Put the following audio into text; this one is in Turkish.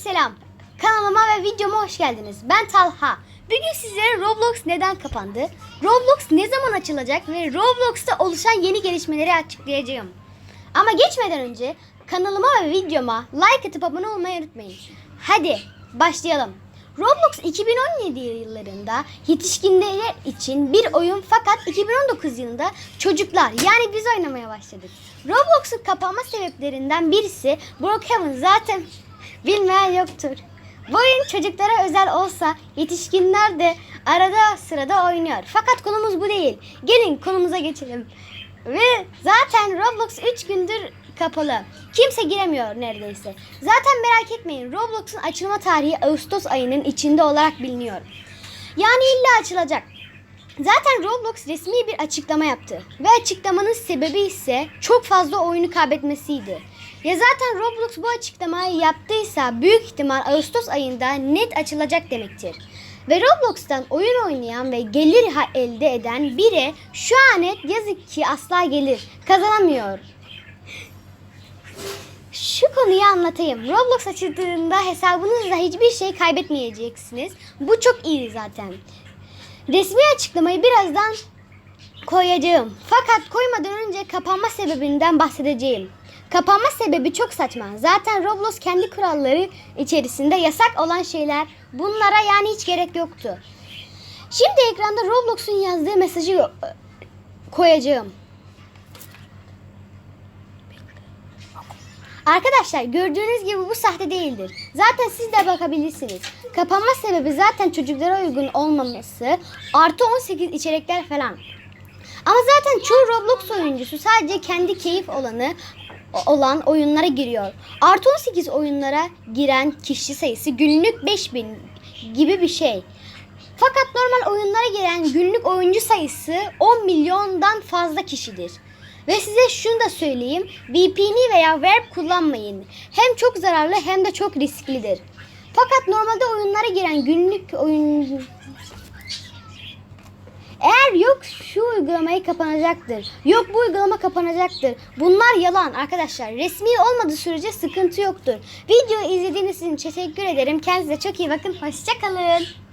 selam. Kanalıma ve videoma hoş geldiniz. Ben Talha. Bugün sizlere Roblox neden kapandı, Roblox ne zaman açılacak ve Roblox'ta oluşan yeni gelişmeleri açıklayacağım. Ama geçmeden önce kanalıma ve videoma like atıp abone olmayı unutmayın. Hadi başlayalım. Roblox 2017 yıllarında yetişkinler için bir oyun fakat 2019 yılında çocuklar yani biz oynamaya başladık. Roblox'un kapanma sebeplerinden birisi Brookhaven zaten bilmeyen yoktur. Bu oyun çocuklara özel olsa yetişkinler de arada sırada oynuyor. Fakat konumuz bu değil. Gelin konumuza geçelim. Ve zaten Roblox 3 gündür kapalı. Kimse giremiyor neredeyse. Zaten merak etmeyin Roblox'un açılma tarihi Ağustos ayının içinde olarak biliniyor. Yani illa açılacak. Zaten Roblox resmi bir açıklama yaptı. Ve açıklamanın sebebi ise çok fazla oyunu kaybetmesiydi. Ya zaten Roblox bu açıklamayı yaptıysa büyük ihtimal Ağustos ayında net açılacak demektir. Ve Roblox'tan oyun oynayan ve gelir elde eden biri şu an net yazık ki asla gelir kazanamıyor. Şu konuyu anlatayım. Roblox açıldığında hesabınızda hiçbir şey kaybetmeyeceksiniz. Bu çok iyi zaten. Resmi açıklamayı birazdan koyacağım. Fakat koymadan önce kapanma sebebinden bahsedeceğim. Kapanma sebebi çok saçma. Zaten Roblox kendi kuralları içerisinde yasak olan şeyler bunlara yani hiç gerek yoktu. Şimdi ekranda Roblox'un yazdığı mesajı koyacağım. Arkadaşlar gördüğünüz gibi bu sahte değildir. Zaten siz de bakabilirsiniz. Kapanma sebebi zaten çocuklara uygun olmaması, artı 18 içerikler falan. Ama zaten çoğu Roblox oyuncusu sadece kendi keyif olanı olan oyunlara giriyor. Artı 18 oyunlara giren kişi sayısı günlük 5000 gibi bir şey. Fakat normal oyunlara giren günlük oyuncu sayısı 10 milyondan fazla kişidir. Ve size şunu da söyleyeyim. VPN veya web kullanmayın. Hem çok zararlı hem de çok risklidir. Fakat normalde oyunlara giren günlük oyun eğer yok şu uygulamayı kapanacaktır. Yok bu uygulama kapanacaktır. Bunlar yalan arkadaşlar. Resmi olmadığı sürece sıkıntı yoktur. Videoyu izlediğiniz için teşekkür ederim. Kendinize çok iyi bakın. Hoşçakalın.